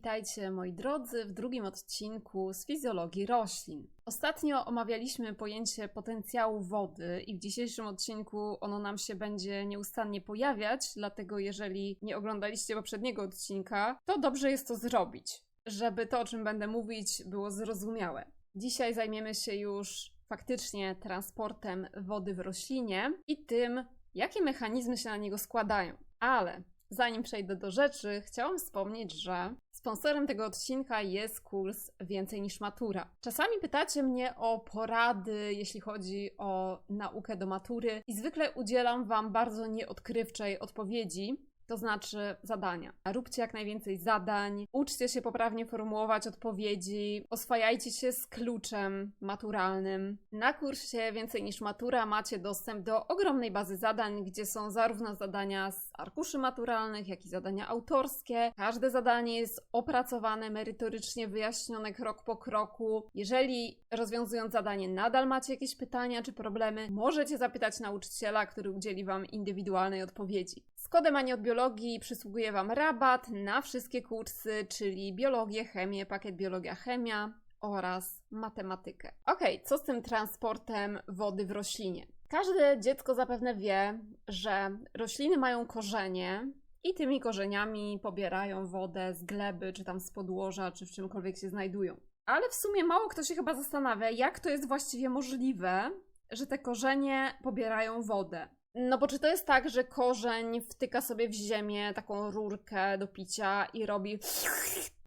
Witajcie moi drodzy w drugim odcinku z fizjologii roślin. Ostatnio omawialiśmy pojęcie potencjału wody i w dzisiejszym odcinku ono nam się będzie nieustannie pojawiać, dlatego jeżeli nie oglądaliście poprzedniego odcinka, to dobrze jest to zrobić, żeby to o czym będę mówić było zrozumiałe. Dzisiaj zajmiemy się już faktycznie transportem wody w roślinie i tym, jakie mechanizmy się na niego składają. Ale Zanim przejdę do rzeczy, chciałam wspomnieć, że sponsorem tego odcinka jest kurs Więcej niż Matura. Czasami pytacie mnie o porady, jeśli chodzi o naukę do matury, i zwykle udzielam Wam bardzo nieodkrywczej odpowiedzi, to znaczy zadania. Róbcie jak najwięcej zadań, uczcie się poprawnie formułować odpowiedzi, oswajajcie się z kluczem maturalnym. Na kursie Więcej niż Matura macie dostęp do ogromnej bazy zadań, gdzie są zarówno zadania z arkuszy maturalnych, jak i zadania autorskie. Każde zadanie jest opracowane, merytorycznie wyjaśnione krok po kroku. Jeżeli rozwiązując zadanie nadal macie jakieś pytania czy problemy, możecie zapytać nauczyciela, który udzieli Wam indywidualnej odpowiedzi. Z kodem Ani od biologii przysługuje Wam rabat na wszystkie kursy, czyli biologię, chemię, pakiet biologia, chemia oraz matematykę. Ok, co z tym transportem wody w roślinie? Każde dziecko zapewne wie, że rośliny mają korzenie i tymi korzeniami pobierają wodę z gleby, czy tam z podłoża, czy w czymkolwiek się znajdują. Ale w sumie mało kto się chyba zastanawia, jak to jest właściwie możliwe, że te korzenie pobierają wodę. No bo czy to jest tak, że korzeń wtyka sobie w ziemię taką rurkę do picia i robi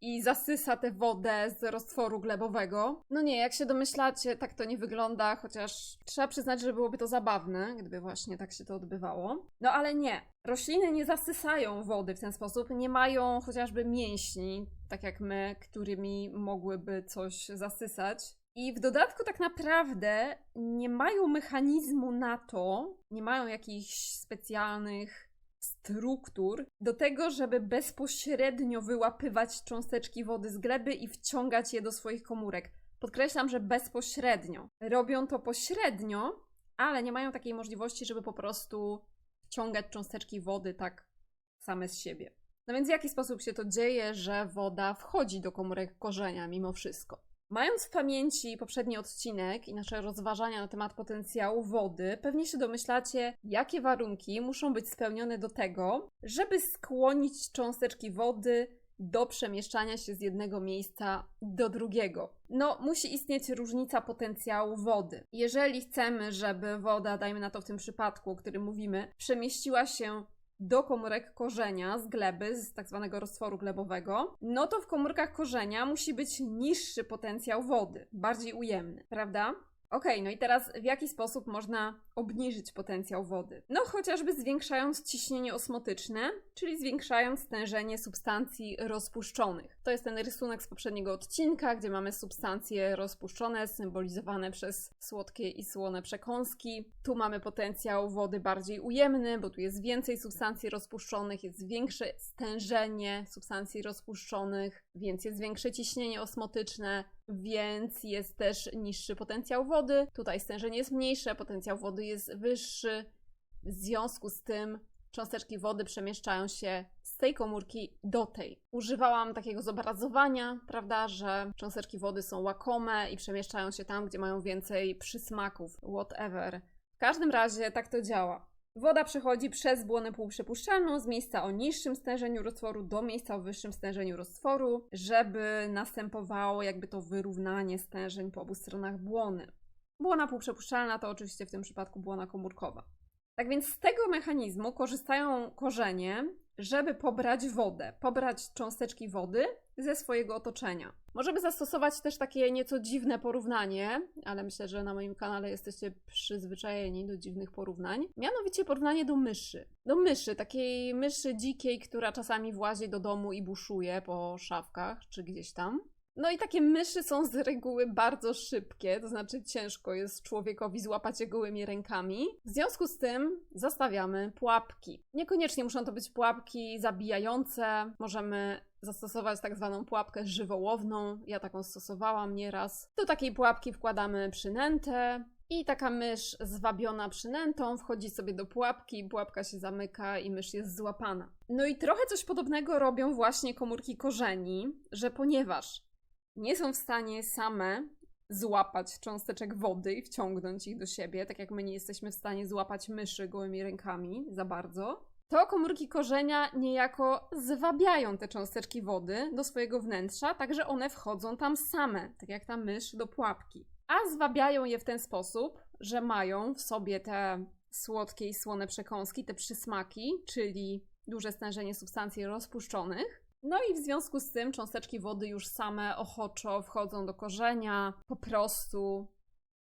i zasysa tę wodę z roztworu glebowego? No nie, jak się domyślacie, tak to nie wygląda, chociaż trzeba przyznać, że byłoby to zabawne, gdyby właśnie tak się to odbywało. No ale nie. Rośliny nie zasysają wody w ten sposób, nie mają chociażby mięśni, tak jak my, którymi mogłyby coś zasysać. I w dodatku tak naprawdę nie mają mechanizmu na to, nie mają jakichś specjalnych struktur do tego, żeby bezpośrednio wyłapywać cząsteczki wody z gleby i wciągać je do swoich komórek. Podkreślam, że bezpośrednio. Robią to pośrednio, ale nie mają takiej możliwości, żeby po prostu wciągać cząsteczki wody tak same z siebie. No więc w jaki sposób się to dzieje, że woda wchodzi do komórek korzenia mimo wszystko? Mając w pamięci poprzedni odcinek i nasze rozważania na temat potencjału wody, pewnie się domyślacie, jakie warunki muszą być spełnione do tego, żeby skłonić cząsteczki wody do przemieszczania się z jednego miejsca do drugiego. No, musi istnieć różnica potencjału wody. Jeżeli chcemy, żeby woda, dajmy na to w tym przypadku, o którym mówimy, przemieściła się do komórek korzenia z gleby, z tak zwanego roztworu glebowego, no to w komórkach korzenia musi być niższy potencjał wody, bardziej ujemny, prawda? Ok, no i teraz w jaki sposób można obniżyć potencjał wody? No chociażby zwiększając ciśnienie osmotyczne, czyli zwiększając stężenie substancji rozpuszczonych. To jest ten rysunek z poprzedniego odcinka, gdzie mamy substancje rozpuszczone, symbolizowane przez słodkie i słone przekąski. Tu mamy potencjał wody bardziej ujemny, bo tu jest więcej substancji rozpuszczonych, jest większe stężenie substancji rozpuszczonych, więc jest większe ciśnienie osmotyczne, więc jest też niższy potencjał wody. Tutaj stężenie jest mniejsze, potencjał wody jest wyższy. W związku z tym cząsteczki wody przemieszczają się z tej komórki do tej. Używałam takiego zobrazowania, prawda, że cząsteczki wody są łakome i przemieszczają się tam, gdzie mają więcej przysmaków, whatever. W każdym razie tak to działa. Woda przechodzi przez błonę półprzepuszczalną z miejsca o niższym stężeniu roztworu do miejsca o wyższym stężeniu roztworu, żeby następowało jakby to wyrównanie stężeń po obu stronach błony. Błona półprzepuszczalna to oczywiście w tym przypadku błona komórkowa. Tak więc z tego mechanizmu korzystają korzenie, żeby pobrać wodę, pobrać cząsteczki wody ze swojego otoczenia. Możemy zastosować też takie nieco dziwne porównanie, ale myślę, że na moim kanale jesteście przyzwyczajeni do dziwnych porównań. Mianowicie porównanie do myszy. Do myszy, takiej myszy dzikiej, która czasami włazi do domu i buszuje po szafkach czy gdzieś tam. No i takie myszy są z reguły bardzo szybkie, to znaczy ciężko jest człowiekowi złapać je gołymi rękami. W związku z tym zastawiamy pułapki. Niekoniecznie muszą to być pułapki zabijające, możemy zastosować tak zwaną pułapkę żywołowną. Ja taką stosowałam nieraz. Do takiej pułapki wkładamy przynętę I taka mysz zwabiona przynętą wchodzi sobie do pułapki, pułapka się zamyka i mysz jest złapana. No i trochę coś podobnego robią właśnie komórki korzeni, że ponieważ nie są w stanie same złapać cząsteczek wody i wciągnąć ich do siebie, tak jak my nie jesteśmy w stanie złapać myszy gołymi rękami za bardzo, to komórki korzenia niejako zwabiają te cząsteczki wody do swojego wnętrza, tak że one wchodzą tam same, tak jak ta mysz do pułapki. A zwabiają je w ten sposób, że mają w sobie te słodkie i słone przekąski, te przysmaki, czyli duże stężenie substancji rozpuszczonych. No i w związku z tym cząsteczki wody już same ochoczo wchodzą do korzenia, po prostu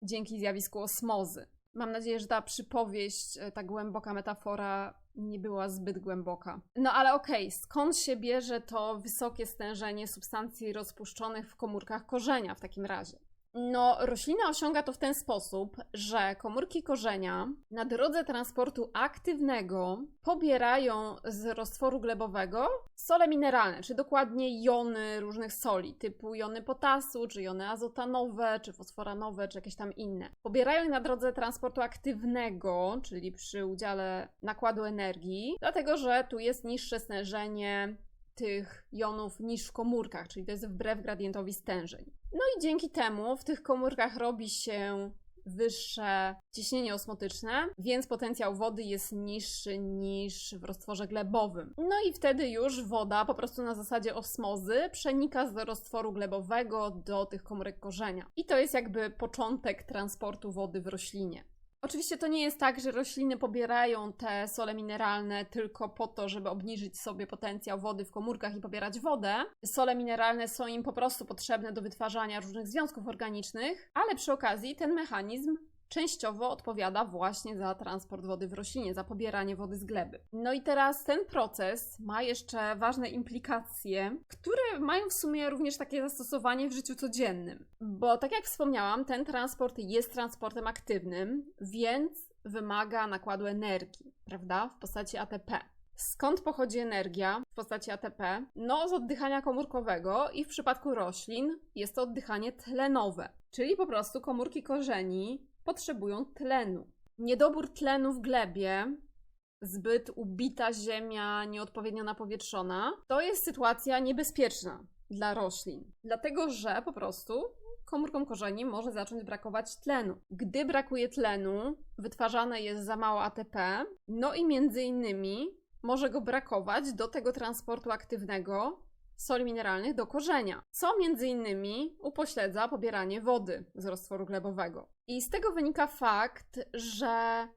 dzięki zjawisku osmozy. Mam nadzieję, że ta przypowieść, e, ta głęboka metafora nie była zbyt głęboka. No ale okej, okay, skąd się bierze to wysokie stężenie substancji rozpuszczonych w komórkach korzenia w takim razie? No, roślina osiąga to w ten sposób, że komórki korzenia na drodze transportu aktywnego pobierają z roztworu glebowego sole mineralne, czy dokładnie jony różnych soli, typu jony potasu, czy jony azotanowe, czy fosforanowe, czy jakieś tam inne. Pobierają je na drodze transportu aktywnego, czyli przy udziale nakładu energii, dlatego że tu jest niższe stężenie tych jonów niż w komórkach, czyli to jest wbrew gradientowi stężeń. No i dzięki temu w tych komórkach robi się wyższe ciśnienie osmotyczne, więc potencjał wody jest niższy niż w roztworze glebowym. No i wtedy już woda po prostu na zasadzie osmozy przenika z roztworu glebowego do tych komórek korzenia. I to jest jakby początek transportu wody w roślinie. Oczywiście to nie jest tak, że rośliny pobierają te sole mineralne tylko po to, żeby obniżyć sobie potencjał wody w komórkach i pobierać wodę. Sole mineralne są im po prostu potrzebne do wytwarzania różnych związków organicznych, ale przy okazji ten mechanizm częściowo odpowiada właśnie za transport wody w roślinie, za pobieranie wody z gleby. No i teraz ten proces ma jeszcze ważne implikacje, które mają w sumie również takie zastosowanie w życiu codziennym. Bo tak jak wspomniałam, ten transport jest transportem aktywnym, więc wymaga nakładu energii, prawda, w postaci ATP. Skąd pochodzi energia w postaci ATP? No, z oddychania komórkowego i w przypadku roślin jest to oddychanie tlenowe, czyli po prostu komórki korzeni potrzebują tlenu. Niedobór tlenu w glebie, zbyt ubita ziemia, nieodpowiednio napowietrzona, to jest sytuacja niebezpieczna dla roślin, dlatego że po prostu komórkom korzeni może zacząć brakować tlenu. Gdy brakuje tlenu, wytwarzane jest za mało ATP, no i między innymi może go brakować do tego transportu aktywnego soli mineralnych do korzenia, co między innymi upośledza pobieranie wody z roztworu glebowego. I z tego wynika fakt, że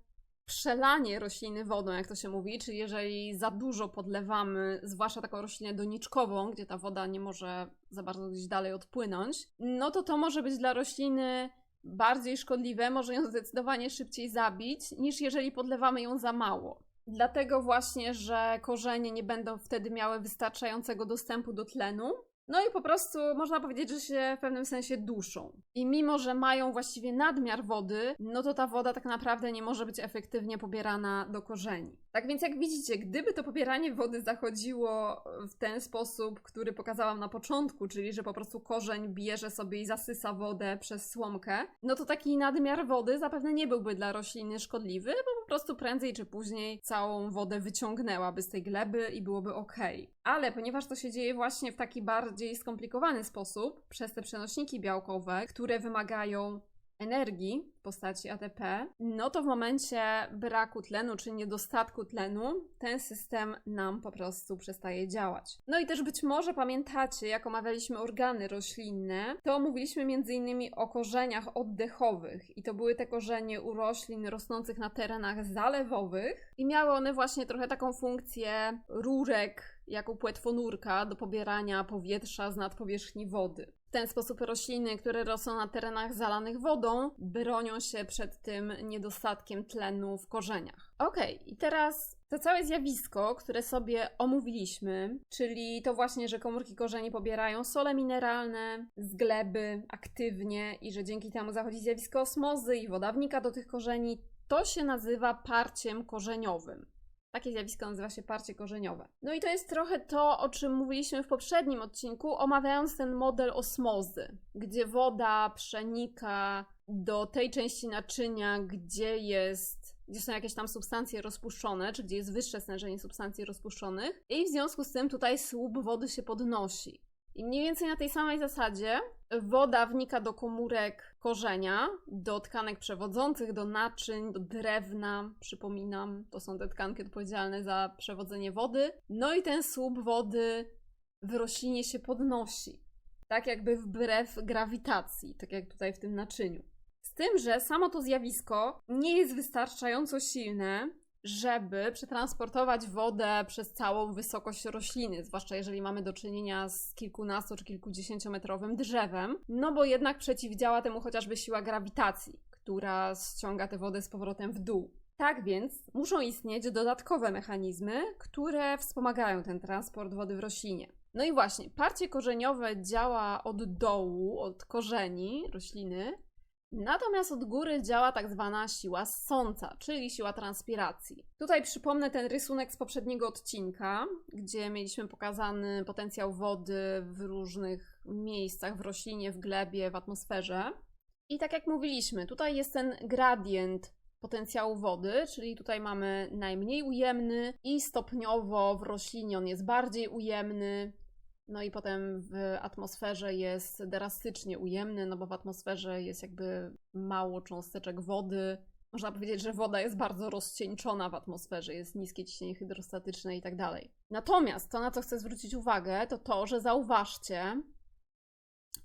przelanie rośliny wodą, jak to się mówi, czyli jeżeli za dużo podlewamy, zwłaszcza taką roślinę doniczkową, gdzie ta woda nie może za bardzo gdzieś dalej odpłynąć, no to to może być dla rośliny bardziej szkodliwe, może ją zdecydowanie szybciej zabić, niż jeżeli podlewamy ją za mało. Dlatego właśnie, że korzenie nie będą wtedy miały wystarczającego dostępu do tlenu, no i po prostu można powiedzieć, że się w pewnym sensie duszą. I mimo, że mają właściwie nadmiar wody, no to ta woda tak naprawdę nie może być efektywnie pobierana do korzeni. Tak więc jak widzicie, gdyby to pobieranie wody zachodziło w ten sposób, który pokazałam na początku, czyli że po prostu korzeń bierze sobie i zasysa wodę przez słomkę, no to taki nadmiar wody zapewne nie byłby dla rośliny szkodliwy, bo po prostu prędzej czy później całą wodę wyciągnęłaby z tej gleby i byłoby ok. Ale ponieważ to się dzieje właśnie w taki bardziej skomplikowany sposób, przez te przenośniki białkowe, które wymagają energii w postaci ATP, no to w momencie braku tlenu czy niedostatku tlenu ten system nam po prostu przestaje działać. No i też być może pamiętacie, jak omawialiśmy organy roślinne, to mówiliśmy m.in. o korzeniach oddechowych i to były te korzenie u roślin rosnących na terenach zalewowych i miały one właśnie trochę taką funkcję rurek jako płetwonurka do pobierania powietrza z nadpowierzchni wody ten sposób rośliny, które rosną na terenach zalanych wodą, bronią się przed tym niedostatkiem tlenu w korzeniach. Ok, i teraz to całe zjawisko, które sobie omówiliśmy, czyli to właśnie, że komórki korzeni pobierają sole mineralne z gleby aktywnie i że dzięki temu zachodzi zjawisko osmozy i woda wnika do tych korzeni, to się nazywa parciem korzeniowym. Takie zjawisko nazywa się parcie korzeniowe. No i to jest trochę to, o czym mówiliśmy w poprzednim odcinku, omawiając ten model osmozy, gdzie woda przenika do tej części naczynia, gdzie jest, gdzie są jakieś tam substancje rozpuszczone, czy gdzie jest wyższe stężenie substancji rozpuszczonych, i w związku z tym tutaj słup wody się podnosi. I mniej więcej na tej samej zasadzie woda wnika do komórek korzenia, do tkanek przewodzących, do naczyń, do drewna. Przypominam, to są te tkanki odpowiedzialne za przewodzenie wody. No i ten słup wody w roślinie się podnosi. Tak jakby wbrew grawitacji, tak jak tutaj w tym naczyniu. Z tym, że samo to zjawisko nie jest wystarczająco silne, żeby przetransportować wodę przez całą wysokość rośliny, zwłaszcza jeżeli mamy do czynienia z kilkunasto czy kilkudziesięciometrowym drzewem, no bo jednak przeciwdziała temu chociażby siła grawitacji, która ściąga tę wodę z powrotem w dół. Tak więc muszą istnieć dodatkowe mechanizmy, które wspomagają ten transport wody w roślinie. No i właśnie, parcie korzeniowe działa od dołu, od korzeni rośliny, Natomiast od góry działa tak zwana siła ssąca, czyli siła transpiracji. Tutaj przypomnę ten rysunek z poprzedniego odcinka, gdzie mieliśmy pokazany potencjał wody w różnych miejscach w roślinie, w glebie, w atmosferze. I tak jak mówiliśmy, tutaj jest ten gradient potencjału wody, czyli tutaj mamy najmniej ujemny i stopniowo w roślinie on jest bardziej ujemny, no i potem w atmosferze jest drastycznie ujemny, no bo w atmosferze jest jakby mało cząsteczek wody. Można powiedzieć, że woda jest bardzo rozcieńczona w atmosferze, jest niskie ciśnienie hydrostatyczne i tak dalej. Natomiast to, na co chcę zwrócić uwagę, to to, że zauważcie,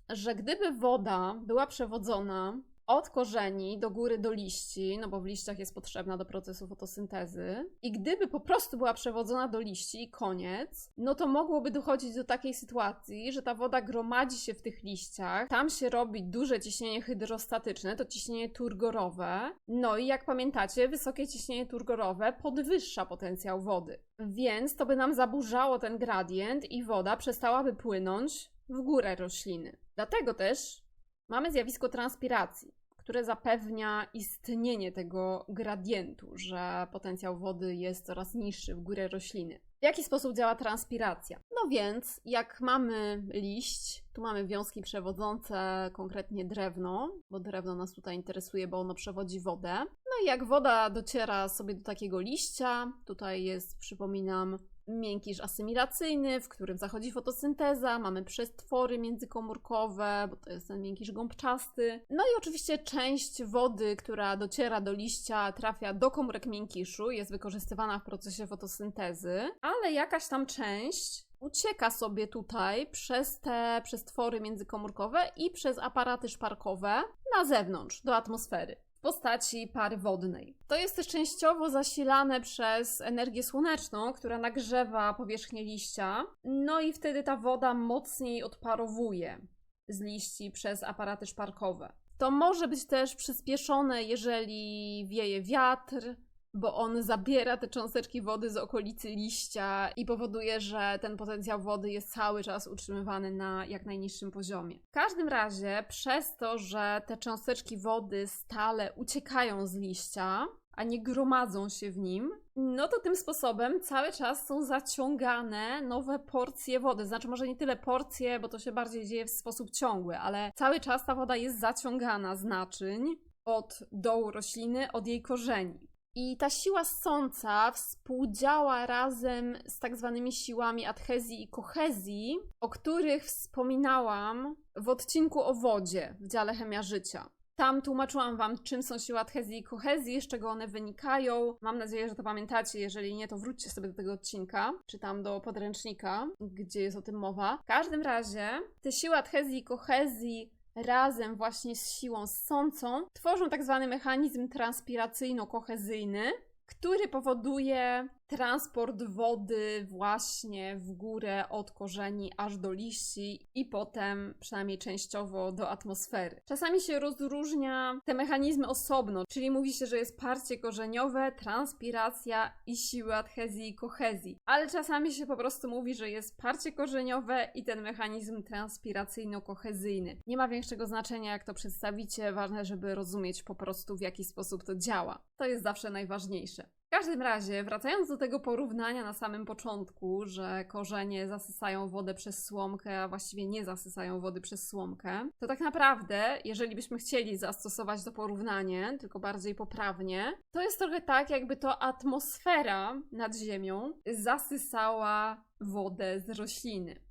że gdyby woda była przewodzona od korzeni do góry do liści, no bo w liściach jest potrzebna do procesu fotosyntezy. I gdyby po prostu była przewodzona do liści i koniec, no to mogłoby dochodzić do takiej sytuacji, że ta woda gromadzi się w tych liściach, tam się robi duże ciśnienie hydrostatyczne, to ciśnienie turgorowe. No i jak pamiętacie, wysokie ciśnienie turgorowe podwyższa potencjał wody. Więc to by nam zaburzało ten gradient i woda przestałaby płynąć w górę rośliny. Dlatego też mamy zjawisko transpiracji które zapewnia istnienie tego gradientu, że potencjał wody jest coraz niższy w górę rośliny. W jaki sposób działa transpiracja? No więc, jak mamy liść, tu mamy wiązki przewodzące, konkretnie drewno, bo drewno nas tutaj interesuje, bo ono przewodzi wodę. No i jak woda dociera sobie do takiego liścia, tutaj jest, przypominam, miękisz asymilacyjny, w którym zachodzi fotosynteza, mamy przestwory międzykomórkowe, bo to jest ten miękisz gąbczasty. No i oczywiście część wody, która dociera do liścia, trafia do komórek miękiszu, jest wykorzystywana w procesie fotosyntezy, ale jakaś tam część ucieka sobie tutaj przez te przestwory międzykomórkowe i przez aparaty szparkowe na zewnątrz, do atmosfery w postaci pary wodnej. To jest też częściowo zasilane przez energię słoneczną, która nagrzewa powierzchnię liścia, no i wtedy ta woda mocniej odparowuje z liści przez aparaty szparkowe. To może być też przyspieszone, jeżeli wieje wiatr, bo on zabiera te cząsteczki wody z okolicy liścia i powoduje, że ten potencjał wody jest cały czas utrzymywany na jak najniższym poziomie. W każdym razie, przez to, że te cząsteczki wody stale uciekają z liścia, a nie gromadzą się w nim, no to tym sposobem cały czas są zaciągane nowe porcje wody. Znaczy, może nie tyle porcje, bo to się bardziej dzieje w sposób ciągły, ale cały czas ta woda jest zaciągana z naczyń od dołu rośliny, od jej korzeni. I ta siła ssąca współdziała razem z tak zwanymi siłami adhezji i kohezji, o których wspominałam w odcinku o wodzie w dziale chemia życia. Tam tłumaczyłam Wam, czym są siły adhezji i kohezji, z czego one wynikają. Mam nadzieję, że to pamiętacie. Jeżeli nie, to wróćcie sobie do tego odcinka, czy tam do podręcznika, gdzie jest o tym mowa. W każdym razie, te siły adhezji i kohezji razem właśnie z siłą ssącą tworzą tak zwany mechanizm transpiracyjno-kohezyjny, który powoduje transport wody właśnie w górę od korzeni aż do liści i potem przynajmniej częściowo do atmosfery. Czasami się rozróżnia te mechanizmy osobno, czyli mówi się, że jest parcie korzeniowe, transpiracja i siły adhezji i kohezji, ale czasami się po prostu mówi, że jest parcie korzeniowe i ten mechanizm transpiracyjno-kohezyjny. Nie ma większego znaczenia, jak to przedstawicie, ważne, żeby rozumieć po prostu w jaki sposób to działa. To jest zawsze najważniejsze. W każdym razie, wracając do tego porównania na samym początku, że korzenie zasysają wodę przez słomkę, a właściwie nie zasysają wody przez słomkę, to tak naprawdę, jeżeli byśmy chcieli zastosować to porównanie, tylko bardziej poprawnie, to jest trochę tak, jakby to atmosfera nad Ziemią zasysała wodę z rośliny.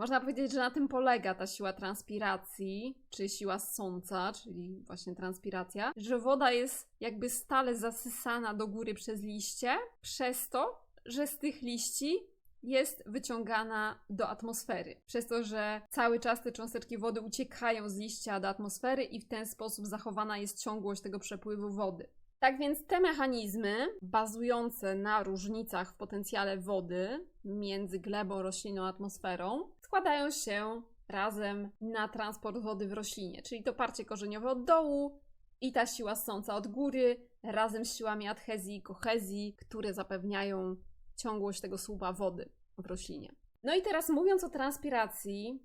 Można powiedzieć, że na tym polega ta siła transpiracji, czy siła ssąca, czyli właśnie transpiracja, że woda jest jakby stale zasysana do góry przez liście, przez to, że z tych liści jest wyciągana do atmosfery. Przez to, że cały czas te cząsteczki wody uciekają z liścia do atmosfery i w ten sposób zachowana jest ciągłość tego przepływu wody. Tak więc te mechanizmy, bazujące na różnicach w potencjale wody między glebą, rośliną a atmosferą, składają się razem na transport wody w roślinie, czyli to parcie korzeniowe od dołu i ta siła ssąca od góry, razem z siłami adhezji i kohezji, które zapewniają ciągłość tego słupa wody w roślinie. No i teraz mówiąc o transpiracji,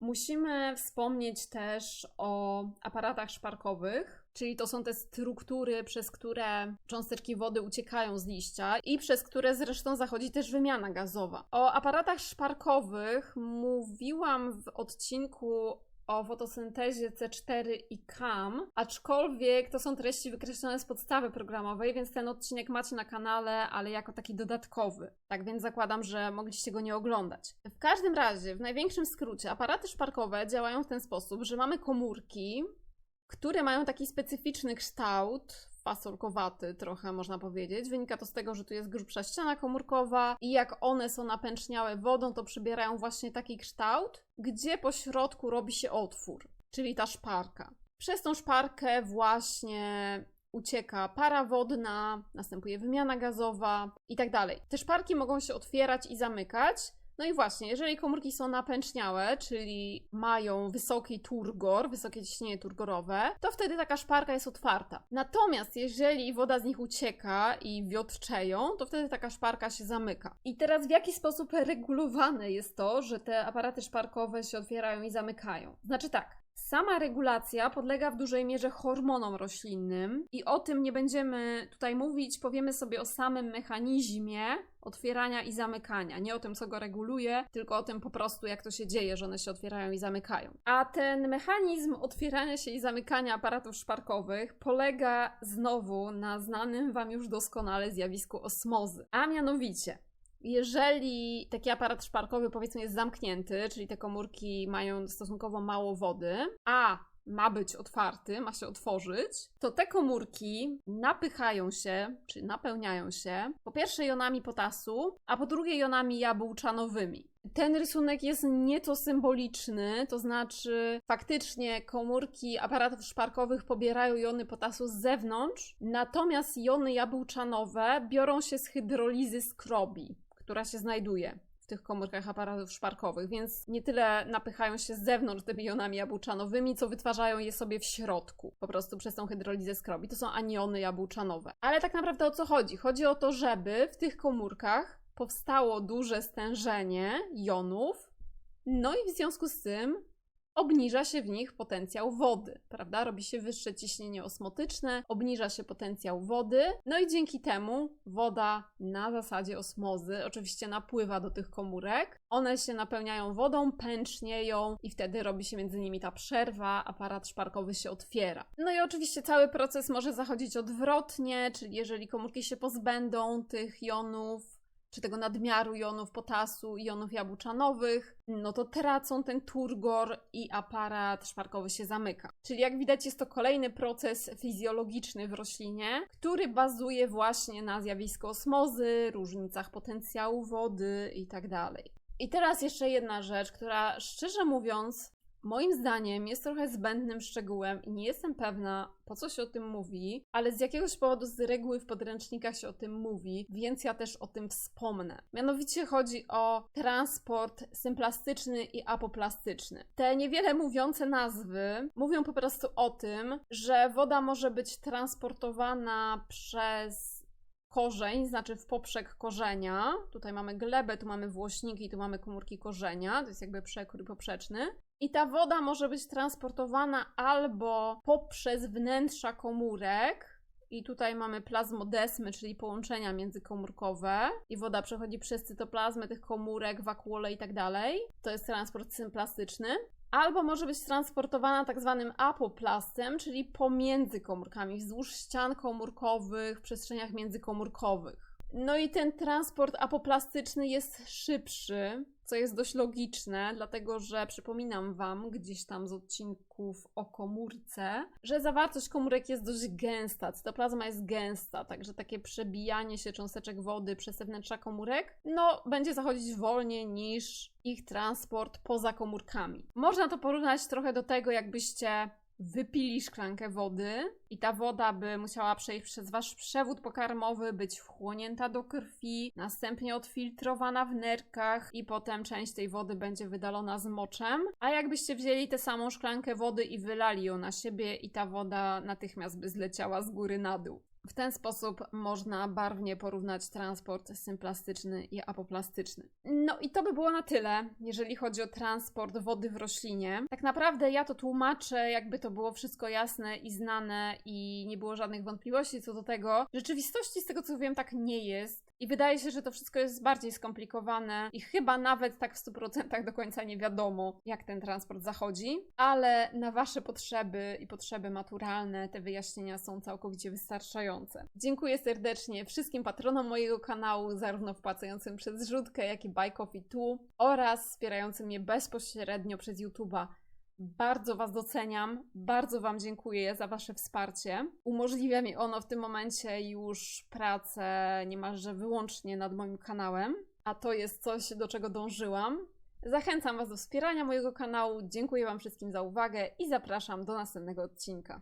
musimy wspomnieć też o aparatach szparkowych, czyli to są te struktury, przez które cząsteczki wody uciekają z liścia i przez które zresztą zachodzi też wymiana gazowa. O aparatach szparkowych mówiłam w odcinku o fotosyntezie C4 i CAM, aczkolwiek to są treści wykreślone z podstawy programowej, więc ten odcinek macie na kanale, ale jako taki dodatkowy. Tak więc zakładam, że mogliście go nie oglądać. W każdym razie, w największym skrócie, aparaty szparkowe działają w ten sposób, że mamy komórki, które mają taki specyficzny kształt, fasolkowaty trochę można powiedzieć. Wynika to z tego, że tu jest grubsza ściana komórkowa i jak one są napęczniałe wodą, to przybierają właśnie taki kształt, gdzie po środku robi się otwór, czyli ta szparka. Przez tą szparkę właśnie ucieka para wodna, następuje wymiana gazowa i tak dalej. Te szparki mogą się otwierać i zamykać, no i właśnie, jeżeli komórki są napęczniałe, czyli mają wysoki turgor, wysokie ciśnienie turgorowe, to wtedy taka szparka jest otwarta. Natomiast jeżeli woda z nich ucieka i wiotczeją, to wtedy taka szparka się zamyka. I teraz w jaki sposób regulowane jest to, że te aparaty szparkowe się otwierają i zamykają? Znaczy tak, Sama regulacja podlega w dużej mierze hormonom roślinnym i o tym nie będziemy tutaj mówić, powiemy sobie o samym mechanizmie otwierania i zamykania. Nie o tym, co go reguluje, tylko o tym po prostu, jak to się dzieje, że one się otwierają i zamykają. A ten mechanizm otwierania się i zamykania aparatów szparkowych polega znowu na znanym Wam już doskonale zjawisku osmozy. A mianowicie, jeżeli taki aparat szparkowy powiedzmy jest zamknięty, czyli te komórki mają stosunkowo mało wody, a ma być otwarty, ma się otworzyć, to te komórki napychają się, czy napełniają się, po pierwsze jonami potasu, a po drugie jonami jabłczanowymi. Ten rysunek jest nieco symboliczny, to znaczy faktycznie komórki aparatów szparkowych pobierają jony potasu z zewnątrz, natomiast jony jabłczanowe biorą się z hydrolizy skrobi która się znajduje w tych komórkach aparatów szparkowych, więc nie tyle napychają się z zewnątrz tymi jonami jabłczanowymi, co wytwarzają je sobie w środku, po prostu przez tą hydrolizę skrobi. To są aniony jabłczanowe. Ale tak naprawdę o co chodzi? Chodzi o to, żeby w tych komórkach powstało duże stężenie jonów, no i w związku z tym obniża się w nich potencjał wody, prawda? Robi się wyższe ciśnienie osmotyczne, obniża się potencjał wody, no i dzięki temu woda na zasadzie osmozy oczywiście napływa do tych komórek. One się napełniają wodą, pęcznieją i wtedy robi się między nimi ta przerwa, aparat szparkowy się otwiera. No i oczywiście cały proces może zachodzić odwrotnie, czyli jeżeli komórki się pozbędą tych jonów, czy tego nadmiaru jonów potasu i jonów jabłczanowych, no to tracą ten turgor i aparat szparkowy się zamyka. Czyli jak widać jest to kolejny proces fizjologiczny w roślinie, który bazuje właśnie na zjawisku osmozy, różnicach potencjału wody itd. Tak I teraz jeszcze jedna rzecz, która szczerze mówiąc Moim zdaniem jest trochę zbędnym szczegółem i nie jestem pewna, po co się o tym mówi, ale z jakiegoś powodu z reguły w podręcznikach się o tym mówi, więc ja też o tym wspomnę. Mianowicie chodzi o transport symplastyczny i apoplastyczny. Te niewiele mówiące nazwy mówią po prostu o tym, że woda może być transportowana przez korzeń, znaczy w poprzek korzenia. Tutaj mamy glebę, tu mamy włośniki, tu mamy komórki korzenia, to jest jakby przekór poprzeczny. I ta woda może być transportowana albo poprzez wnętrza komórek, i tutaj mamy plazmodesmy, czyli połączenia międzykomórkowe i woda przechodzi przez cytoplazmę tych komórek, wakuole i tak dalej. To jest transport symplastyczny. Albo może być transportowana tak zwanym apoplastem, czyli pomiędzy komórkami, wzdłuż ścian komórkowych, w przestrzeniach międzykomórkowych. No i ten transport apoplastyczny jest szybszy, co jest dość logiczne, dlatego że przypominam Wam gdzieś tam z odcinków o komórce, że zawartość komórek jest dość gęsta, cytoplazma jest gęsta, także takie przebijanie się cząsteczek wody przez wnętrza komórek, no będzie zachodzić wolniej niż ich transport poza komórkami. Można to porównać trochę do tego, jakbyście wypili szklankę wody i ta woda by musiała przejść przez wasz przewód pokarmowy, być wchłonięta do krwi, następnie odfiltrowana w nerkach i potem część tej wody będzie wydalona z moczem. A jakbyście wzięli tę samą szklankę wody i wylali ją na siebie i ta woda natychmiast by zleciała z góry na dół. W ten sposób można barwnie porównać transport symplastyczny i apoplastyczny. No i to by było na tyle, jeżeli chodzi o transport wody w roślinie. Tak naprawdę ja to tłumaczę, jakby to było wszystko jasne i znane i nie było żadnych wątpliwości co do tego. W rzeczywistości, z tego co wiem, tak nie jest. I wydaje się, że to wszystko jest bardziej skomplikowane i chyba nawet tak w 100% do końca nie wiadomo, jak ten transport zachodzi, ale na Wasze potrzeby i potrzeby maturalne te wyjaśnienia są całkowicie wystarczające. Dziękuję serdecznie wszystkim patronom mojego kanału, zarówno wpłacającym przez zrzutkę, jak i Buy Coffee 2 oraz wspierającym mnie bezpośrednio przez YouTube'a. Bardzo Was doceniam, bardzo Wam dziękuję za Wasze wsparcie. Umożliwia mi ono w tym momencie już pracę niemalże wyłącznie nad moim kanałem, a to jest coś, do czego dążyłam. Zachęcam Was do wspierania mojego kanału, dziękuję Wam wszystkim za uwagę i zapraszam do następnego odcinka.